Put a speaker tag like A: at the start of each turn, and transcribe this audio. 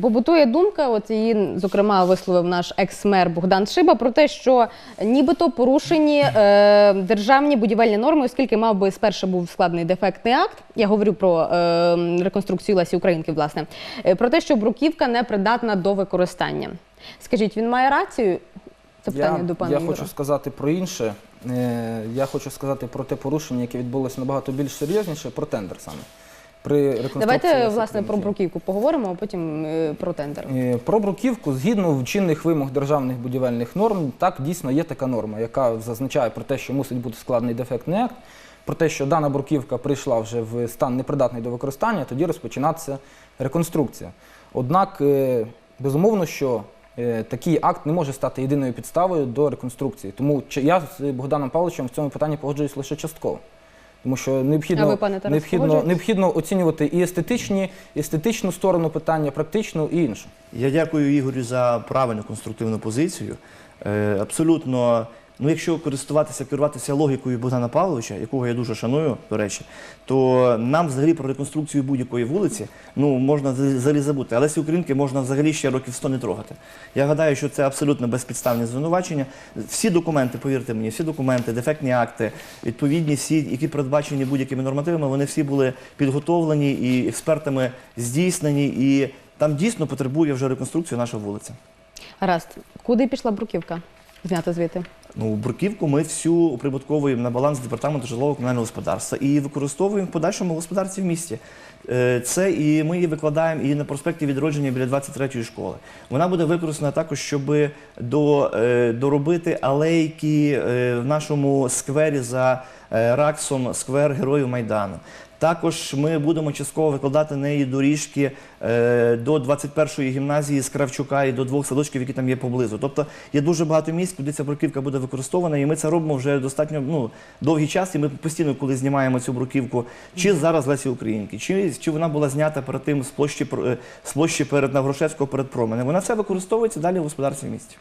A: Побутує думка, от її зокрема висловив наш екс-мер Богдан Шиба про те, що нібито порушені е, державні будівельні норми, оскільки мав би спершу був складений дефектний акт. Я говорю про е, реконструкцію Лесі Українки, власне, е, про те, що бруківка не придатна до використання. Скажіть, він має рацію? Це питання
B: я,
A: до пана
B: Я
A: Юра.
B: хочу сказати про інше. Е, Я хочу сказати про те порушення, яке відбулося набагато більш серйозніше, про тендер саме. При реконструкції
A: Давайте власне про бруківку поговоримо, а потім е, про тендер.
B: Е, Про бруківку, згідно чинних вимог державних будівельних норм, так дійсно є така норма, яка зазначає про те, що мусить бути складений дефектний акт, про те, що дана бруківка прийшла вже в стан непридатний до використання, тоді розпочинатися реконструкція. Однак, е, безумовно, що такий акт не може стати єдиною підставою до реконструкції. Тому я з Богданом Павловичем в цьому питанні погоджуюсь лише частково. Тому що необхідно,
A: ви, пане
B: необхідно, необхідно оцінювати і естетичні, естетичну сторону питання, практичну і іншу.
C: Я дякую Ігорю за правильну конструктивну позицію. Е, абсолютно, ну якщо користуватися, керуватися логікою Богдана Павловича, якого я дуже шаную, до речі, то нам взагалі про реконструкцію будь-якої вулиці ну, можна взагалі- забути. Але ці українки можна взагалі ще років 100 не трогати. Я гадаю, що це абсолютно безпідставні звинувачення. Всі документи, повірте мені, всі документи, дефектні акти, відповідні всі, які передбачені будь-якими нормативами, вони всі були підготовлені і експертами здійснені. І там дійсно потребує вже реконструкції наша вулиця.
A: Гаразд, куди пішла бруківка? Знята звідти.
C: Ну, бруківку ми всю прибутковуємо на баланс департаменту житлового комунального господарства і використовуємо в подальшому в господарстві в місті. Е, Це і ми її викладаємо і на проспекті відродження біля 23-ї школи. Вона буде використана також, щоб до, е, доробити алейки е, в нашому сквері за Раксом, сквер Героїв Майдану. Також ми будемо частково викладати неї доріжки е, до 21-ї гімназії з Кравчука і до двох садочків, які там є поблизу. Тобто є дуже багато місць, куди ця бруківка буде використована, і ми це робимо вже достатньо ну, довгий час. І ми постійно, коли знімаємо цю бруківку, чи зараз Лесі Українки, чи, чи вона була знята перед тим з площі, е, з площі перед Навгрошевського перед променем. Вона все використовується далі в господарстві місті.